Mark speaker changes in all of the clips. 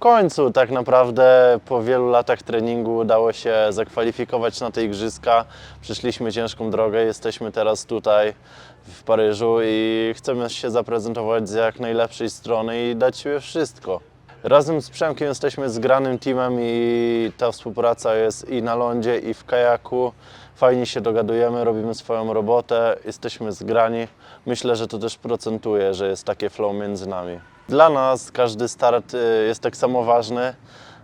Speaker 1: Końcu tak naprawdę po wielu latach treningu udało się zakwalifikować na te igrzyska. Przeszliśmy ciężką drogę, jesteśmy teraz tutaj w Paryżu i chcemy się zaprezentować z jak najlepszej strony i dać siebie wszystko. Razem z Przemkiem jesteśmy zgranym teamem i ta współpraca jest i na lądzie, i w kajaku. Fajnie się dogadujemy, robimy swoją robotę, jesteśmy zgrani. Myślę, że to też procentuje, że jest takie flow między nami. Dla nas każdy start y, jest tak samo ważny,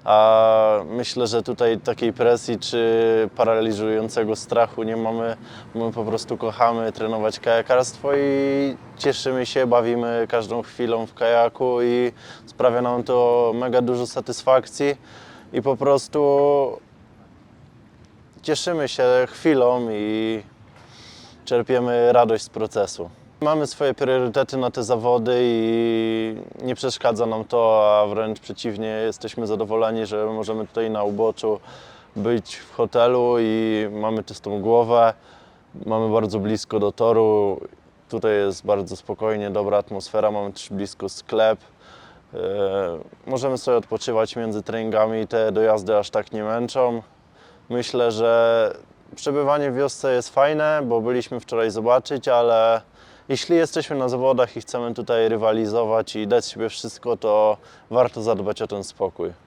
Speaker 1: a myślę, że tutaj takiej presji czy paraliżującego strachu nie mamy. My po prostu kochamy trenować kajakarstwo i cieszymy się, bawimy każdą chwilą w kajaku i sprawia nam to mega dużo satysfakcji i po prostu cieszymy się chwilą i czerpiemy radość z procesu. Mamy swoje priorytety na te zawody i nie przeszkadza nam to, a wręcz przeciwnie, jesteśmy zadowoleni, że możemy tutaj na uboczu być w hotelu i mamy czystą głowę. Mamy bardzo blisko do toru. Tutaj jest bardzo spokojnie, dobra atmosfera, mamy też blisko sklep. E, Możemy sobie odpoczywać między treningami te dojazdy aż tak nie męczą. Myślę, że przebywanie w wiosce jest fajne, bo byliśmy wczoraj zobaczyć, ale jeśli jesteśmy na zawodach i chcemy tutaj rywalizować i dać siebie wszystko, to warto zadbać o ten spokój.